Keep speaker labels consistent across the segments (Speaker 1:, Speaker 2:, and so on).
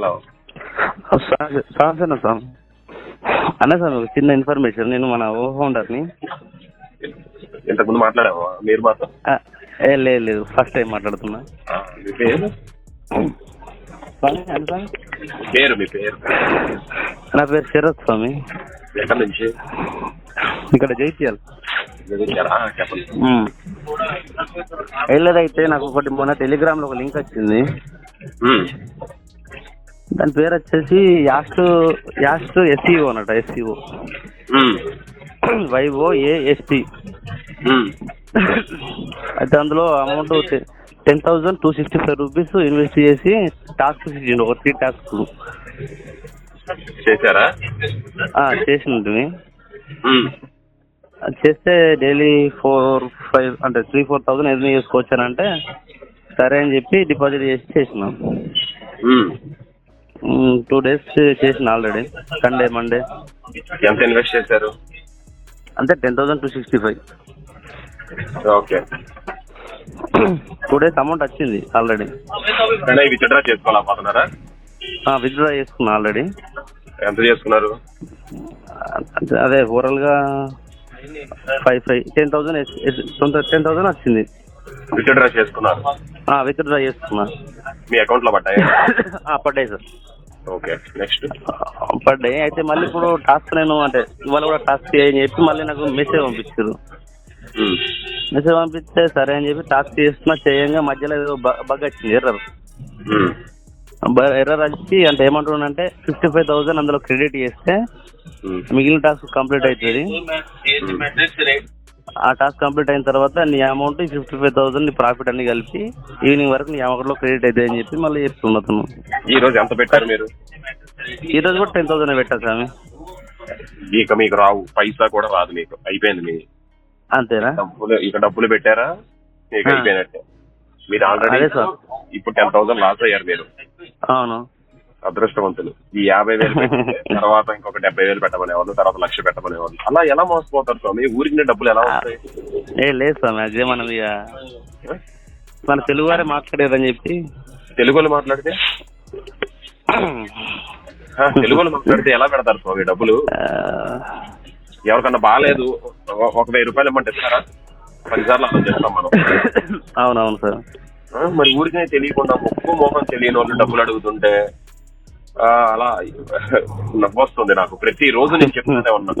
Speaker 1: Hello.
Speaker 2: Sir sir అన్న sir ఒక చిన్న ఇన్ఫర్మేషన్. నేను మన ఓ ఫౌండర్ని.
Speaker 1: ఇంతకుముందు మాట్లాడావా? మీరు మాతో?
Speaker 2: ఆ, ఏ లేదు లేదు. ఫస్ట్ టైం మాట్లాడుతున్నా.
Speaker 1: మీ పేరు? మీ పేరు మీ పేరు?
Speaker 2: నా పేరు శరత్ స్వామి.
Speaker 1: ఎక్కడి నుంచి?
Speaker 2: ఇక్కడ జైత్యాల్. వెళ్ళేదైతే నాకు ఒకటి మొన్న టెలిగ్రామ్లో ఒక లింక్ వచ్చింది. దాని పేరు వచ్చేసి యాస్ట్ యాస్ట్ ఎస్సీఓ అన్నట SCO
Speaker 1: um,
Speaker 2: YO AST
Speaker 1: um.
Speaker 2: అయితే అందులో amount ten thousand two sixty five rupees invest చేసి టాస్క్ ఇచ్చిండు ఒక త్రీ టాస్క్.
Speaker 1: చేశారా?
Speaker 2: చేసింది చేస్తే డైలీ ఫోర్ ఫైవ్ అంటే త్రీ ఫోర్ థౌసండ్ ఎర్న్ చేసుకోవచ్చు అని అంటే సరే అని చెప్పి డిపాజిట్ చేసి చేసినాం. టూ డేస్ చేసిన ఆల్రెడీ. Sunday Monday.
Speaker 1: ఎంత ఇన్వెస్ట్ చేశారు?
Speaker 2: అంతే ten thousand two sixty five.
Speaker 1: Okay.
Speaker 2: Two days amount వచ్చింది ఆల్రెడీ.
Speaker 1: విత్డ్రా చేసుకోవాలనుకుంటున్నారా?
Speaker 2: విత్డ్రా చేసుకున్నా ఆల్రెడీ.
Speaker 1: ఎంత చేసుకున్నారు?
Speaker 2: అదే ఓవరాల్గా five five ten thousand ten thousand వచ్చింది.
Speaker 1: విత్డ్రా చేసుకున్నారు?
Speaker 2: విత్డ్రా చేసుకున్నా.
Speaker 1: మీ అకౌంట్లో పడ్డాయి?
Speaker 2: పడ్డాయి సార్.
Speaker 1: ఓకే నెక్స్ట్
Speaker 2: పడ్డాయి అయితే మళ్ళీ ఇప్పుడు టాస్క్ నేను అంటే ఇవాళ కూడా టాస్క్ చేయని చెప్పి మళ్ళీ నాకు మెసేజ్ పంపించారు. మెసేజ్ పంపిస్తే సరే అని చెప్పి టాస్క్ చేస్తున్నా చేయంగా మధ్యలో ఏదో బగ్ వచ్చింది ఎర్రర్ ఎర్రర్ వచ్చి అంటే ఏమంటున్నానంటే ఫిఫ్టీ ఫైవ్ థౌసండ్ అందులో క్రెడిట్ చేస్తే మిగిలిన టాస్క్ కంప్లీట్ అవుతుంది. ఆ టాస్క్ కంప్లీట్ అయిన తర్వాత నీ అమౌంట్ ఫిఫ్టీ ఫైవ్ థౌసండ్ నీ ప్రాఫిట్ అన్ని కలిపి ఈవినింగ్ వరకు నీ అమౌంట్లో క్రెడిట్ అవుతుంది అని చెప్పి మళ్ళీ చెప్తున్నా అతను.
Speaker 1: ఈ రోజు ఎంత పెట్టారు మీరు?
Speaker 2: ఈ రోజు కూడా టెన్ థౌసండ్ పెట్టా స్వామి.
Speaker 1: ఇక మీకు రావు. పైసా కూడా రాదు మీకు. అయిపోయింది మీ.
Speaker 2: అంతేనా?
Speaker 1: డబ్బులు ఇక డబ్బులు పెట్టారా? మీకు. అయిపోయినట్టే. మీరు ఆల్రెడీ. ఇప్పుడు టెన్ థౌసండ్ లాస్ అయ్యారు మీరు.
Speaker 2: అవును.
Speaker 1: అదృష్టవంతులు. ఈ యాభై వేలు తర్వాత ఇంకొక డెబ్బై వేలు పెట్టమనేవాళ్ళు తర్వాత లక్ష పెట్టమనేవాళ్ళు అలా ఎలా మోసపోతారు స్వామి? ఊరికి డబ్బులు ఎలా వస్తాయి?
Speaker 2: ఏ లేదు స్వామి అదే మనం ఇక మన తెలుగు వారే మాట్లాడేదని చెప్పి.
Speaker 1: తెలుగులో మాట్లాడితే? తెలుగులో మాట్లాడితే ఎలా పెడతారు స్వామి డబ్బులు? ఎవరికన్నా బాగాలేదు ఒక- వెయ్యి రూపాయలు ఇమ్మంటే ఇస్తారా? పదిసార్లు అర్థం చేస్తాం మనం.
Speaker 2: అవునవును సార్.
Speaker 1: మరి ఊరికే తెలియకుండా ముక్కు మోహం తెలియని వాళ్ళు డబ్బులు అడుగుతుంటే అలా నవ్వొస్తుంది నాకు. ప్రతి రోజు నేను చెప్తూనే ఉన్నా.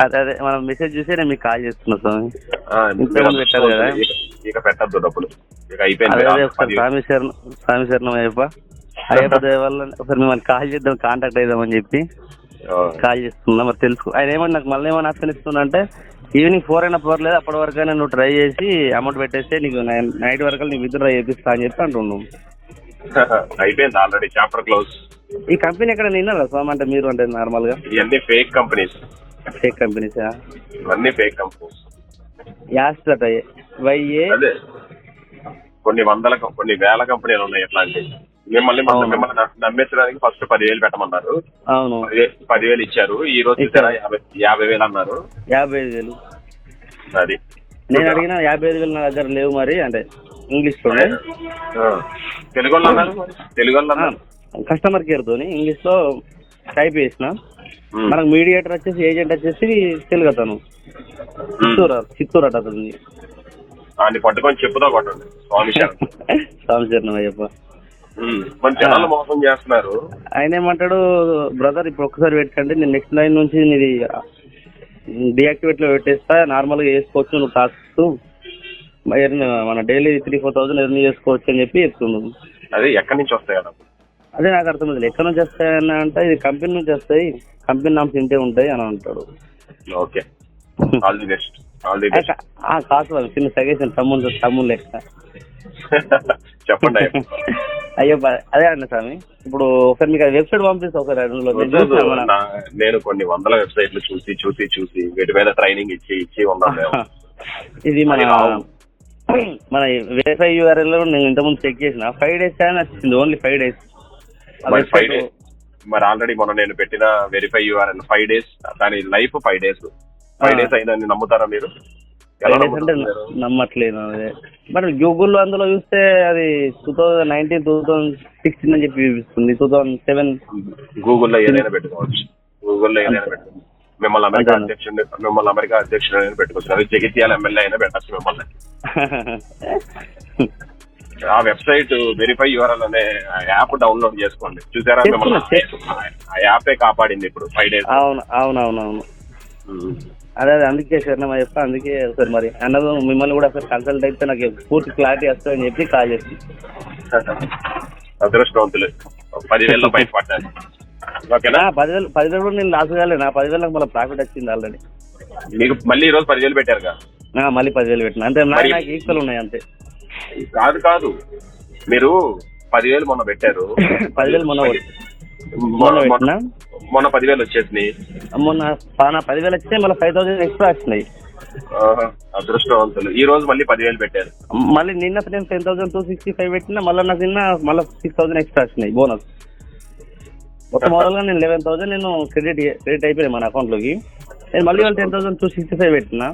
Speaker 2: అదే అదే. మనం మెసేజ్ చూసి నేను మీకు కాల్ చేస్తున్నా స్వామి. ఇంతకుముందు పెట్టారు కదా.
Speaker 1: ఇక- పెట్టద్దు డబ్బులు. ఇక అయిపోయింది
Speaker 2: స్వామి శరణం స్వామి శరణం అయ్యప్ప. అయ్యప్ప వల్ల ఒకసారి మిమ్మల్ని కాల్ చేద్దాం కాంటాక్ట్ అయిదామని చెప్పి కాల్ చేస్తున్నా మరి తెలుసు ఆయన ఏమన్నా నాకు మళ్ళీ ఏమన్నా ఆప్షన్ ఇస్తున్నా అంటే ఈవినింగ్ ఫోర్ అయినా పర్లేదు అప్పటి వరకు నువ్వు ట్రై చేసి అమౌంట్ పెట్టేస్తే నీకు నైట్ వరకు నీకు విత్డ్రా చేపిస్తా అని చెప్పి అంటున్నాం
Speaker 1: అయిపోయింది ఆల్రెడీ చాప్టర్ క్లోజ్
Speaker 2: ఈ కంపెనీ ఎక్కడ నిన్నారా స్వామి అంటే మీరు అంటే నార్మల్గా?
Speaker 1: ఇవన్నీ ఫేక్ కంపెనీస్
Speaker 2: ఫేక్ కంపెనీస్
Speaker 1: ఇవన్నీ ఫేక్ కంపెనీస్
Speaker 2: యాస్ట్ అట వైఏ
Speaker 1: అదే. కొన్ని వందల కొన్ని వేల కంపెనీలు ఉన్నాయి ఇట్లాంటివి మిమ్మల్ని. మిమ్మల్ని నమ్మ- నమ్మించడానికి ఫస్ట్ పదివేలు పెట్టమన్నారు.
Speaker 2: అవును.
Speaker 1: పదివే- పదివేలు ఇచ్చారు. ఈ రోజు
Speaker 2: ఇచ్చారు.
Speaker 1: యాభై వేలు అన్నారు.
Speaker 2: యాభై ఐదు వేలు.
Speaker 1: అది
Speaker 2: నేను అడిగిన యాభై ఐదు వేలు నా దగ్గర లేవు మరి అంటే ఇంగ్లీష్.
Speaker 1: తెలుగు? తెలుగు అన్నారు
Speaker 2: కస్టమర్ కేర్ తోని ఇంగ్లీష్లో టైప్ చేసిన. మనకు మీడియేటర్ వచ్చేసి ఏజెంట్ వచ్చేసి తెలుగు అతను. చిత్తూరు చిత్తూరు అట అతను
Speaker 1: పట్టుకొని చెప్పుతో కొట్టండి. స్వామి శరణం.
Speaker 2: సంవత్సరం అయ్యప్ప.
Speaker 1: మోసం చేస్తున్నారు.
Speaker 2: ఆయన ఏమంటాడు బ్రదర్ ఇప్పుడు ఒక్కసారి పెట్టండి. నేను నెక్స్ట్ లైన్ నుంచి నీది డియాక్టివేట్లో పెట్టేస్తా. నార్మల్గా వేసుకోవచ్చు నువ్వు మన daily three four thousand earn చేసుకోవచ్చు అని చెప్పి చెప్తున్నాను
Speaker 1: అదే ఎక్కడి నుంచి వస్తాయి
Speaker 2: అదే నాకు అర్థమైంది ఎక్కడ నుంచి వస్తాయని అంటే ఇది కంపెనీ నుంచి వస్తాయి కంపెనీ నామ్స్ ఇంటే ఉంటాయి అని అంటాడు.
Speaker 1: Okay. All the best all the best
Speaker 2: కాదు చిన్న సజెషన్ తమ్ముడు తమ్ముడు లెక్క.
Speaker 1: చెప్పండి.
Speaker 2: అయ్యో అదే అండి స్వామి. ఇప్పుడు ఒకసారి మీకు వెబ్సైట్ పంపిస్తా ఒకసారి నేను
Speaker 1: కొన్ని వందల వెబ్సైట్లు చూసి చూసి చూసి వీటి మీద ట్రైనింగ్ ఇచ్చి ఇచ్చి ఉన్నాను.
Speaker 2: ఇది మన. మన వేఫై యూఆర్ఎల్లో నేను ఇంతకుముందు చెక్ చేసిన. ఫైవ్ డేస్ అని వచ్చింది ఓన్లీ ఫైవ్ డేస్
Speaker 1: మరి ఫైవ్ డేస్ మరి ఆల్రెడీ మొన్న నేను పెట్టిన వెరిఫై యూఆర్ఎల్ ఫైవ్ డేస్ దాని life five days five. Days అయిందని నమ్ముతారా మీరు?
Speaker 2: అంటే? నమ్మట్లేదు మరి గూగుల్లో అందులో చూస్తే అది two thousand nineteen two thousand sixteen అని చెప్పి చూపిస్తుంది. టూ థౌజండ్ సెవెన్
Speaker 1: గూగుల్లో ఏదైనా పెట్టుకోవచ్చు. గూగుల్లో ఏదైనా పెట్టుకోవచ్చు. మిమ్మల్ని అమెరికా? అధ్యక్షుడు మిమ్మల్ని అమెరికా అధ్యక్షుడు అయినా పెట్టుకోవచ్చు అది జగిత్యాల ఎమ్మెల్యే అయినా పెట్టచ్చు మిమ్మల్ని. ఆ వెబ్సైట్ వెరిఫై యువరల్ అనే యాప్ డౌన్లోడ్ చేసుకోండి. చూసారా మిమ్మల్ని? ఆ యాపే కాపాడింది ఇప్పుడు ఫైవ్ డేస్.
Speaker 2: అవును అవును అవును అవును. అదే అదే అందుకే శరణమ్మ చెప్తా అందుకే సార్ మరి. అన్నది మిమ్మల్ని కూడా ఒకసారి కన్సల్ట్ అయితే నాకు పూర్తి క్లారిటీ వస్తుందని చెప్పి కాల్ చేసి.
Speaker 1: అదృష్టవంతులు. పదివేల్లో బయట పడ్డారు. ఓకేనా?
Speaker 2: పదివేలు పదివేలు కూడా నేను లాస్ కాలేదు నా పదివేలకు మళ్ళీ ప్రాఫిట్ వచ్చింది ఆల్రెడీ
Speaker 1: మీకు మళ్ళీ ఈ రోజు పదివేలు పెట్టారుగా?
Speaker 2: మళ్ళీ పదివేలు పెట్టిన. అంతే నా- నాకు ఈక్వల్ ఉన్నాయి అంతే.
Speaker 1: కాదు కాదు. మీరు పదివేలు మొన్న పెట్టారు.
Speaker 2: పదివేలు మొన్న మొన్న
Speaker 1: మొన్న పదివేలు వచ్చేసినాయి.
Speaker 2: మొన్న నా పదివేలు వస్తే మళ్ళీ ఫైవ్ థౌసండ్ ఎక్స్ట్రా వచ్చినాయి.
Speaker 1: అదృష్టవంతులు. ఈ రోజు మళ్ళీ పదివేలు పెట్టారు.
Speaker 2: మళ్ళీ నిన్న నేను ten thousand two sixty five పెట్టినా మళ్ళీ నాకు నిన్న మళ్ళీ సిక్స్ థౌసండ్ ఎక్స్ట్రా వచ్చినాయి బోనస్ మొత్తం మోడల్గా నేను లెవెన్ థౌసండ్ నేను క్రెడిట్ క్రెడిట్ అయిపోయినాయి మన అకౌంట్లోకి నేను మళ్ళీ వాళ్ళు ten thousand two sixty five పెట్టినా.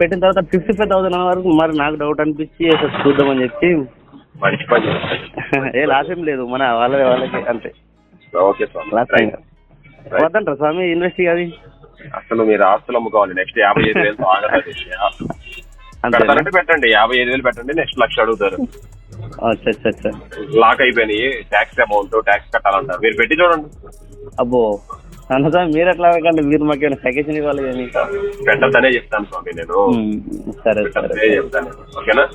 Speaker 2: పెట్టిన తర్వాత ఫిఫ్టీ ఫైవ్ థౌసండ్ అన్న వరకు మరి నాకు డౌట్ అనిపించి అసలు చూద్దామని చెప్పి. ఏ లాస్ ఏం లేదు. మన వాళ్ళ వాళ్ళకి అంతే. వద్దంటారా స్వామి ఇన్వెస్ట్ అది
Speaker 1: అసలు మీరు ఆస్తులు అమ్ముకోవాలి. నెక్స్ట్ యాభై ఐదు వేలు పెట్టండి. యాభై ఐదు వేలు పెట్టండి. నెక్స్ట్ లక్ష అడుగుతారు.
Speaker 2: అచ్చా అచ్చా
Speaker 1: లాక్ అయిపోయినాయి. ట్యాక్స్ అమౌంట్ ట్యాక్స్ కట్టాలంటారు. మీరు పెట్టి చూడండి.
Speaker 2: అబ్బో అన్న మీరు ఎట్లా అడగండి మీరు మాకు ఏమైనా సజెషన్ ఇవ్వాలి కానీ.
Speaker 1: పెట్టద్దనే చెప్తాను స్వామి నేను.
Speaker 2: సరే సరే.
Speaker 1: చెప్తాను. ఓకేనా?